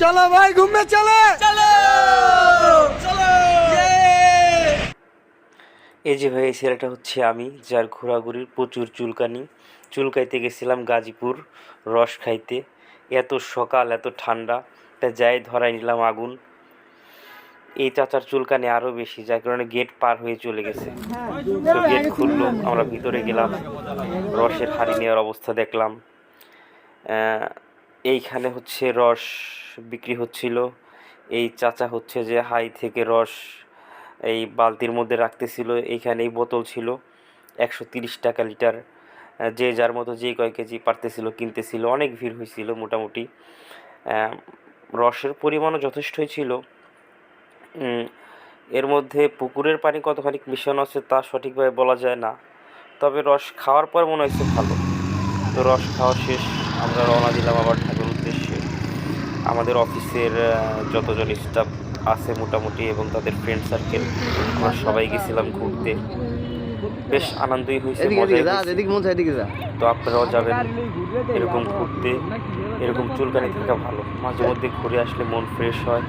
চলো ভাই ঘুমে চলে। ইয়ে! এই যে ভাই এই ছেলেটা হচ্ছে আমি যার ঘোরাঘুরির প্রচুর চুলকানি। চুলকাইতে গেছিলাম গাজীপুর রস খাইতে। এত সকাল এত ঠান্ডা তা যাই ধরাই নিলাম আগুন। এই চাচার চুলকানি আরও বেশি যার কারণে গেট পার হয়ে চলে গেছে। তো গেট খুললো আমরা ভিতরে গেলাম রসের হাড়ি নেওয়ার অবস্থা দেখলাম। এইখানে হচ্ছে রস বিক্রি হচ্ছিল। এই চাচা হচ্ছে যে হাই থেকে রস এই বালতির মধ্যে রাখতেছিল। এইখানে এই বোতল ছিল। একশো তিরিশ টাকা লিটার। যে যার মতো যে কয় কেজি পারতেছিল, কিনতেছিল। অনেক ভিড় হয়েছিল মোটামুটি। রসের পরিমাণও যথেষ্টই ছিল। এর মধ্যে পুকুরের পানি কতখানি মিশানো আছে তা সঠিকভাবে বলা যায় না। তবে রস খাওয়ার পর মনে হয়েছে ভালো। তো রস খাওয়া শেষ। আমরা রওনা দিলাম আবার আমাদের অফিসের যতজন স্টাফ আছে মোটামুটি এবং তাদের ফ্রেন্ড সার্কেল আমরা সবাই গেছিলাম ঘুরতে। বেশ আনন্দই হয়েছে তো আপনারাও যাবেন এরকম ঘুরতে এরকম চুলকানি থাকা ভালো। মাঝে মধ্যে ঘুরে আসলে মন ফ্রেশ হয়।